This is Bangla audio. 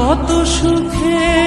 কত সুখে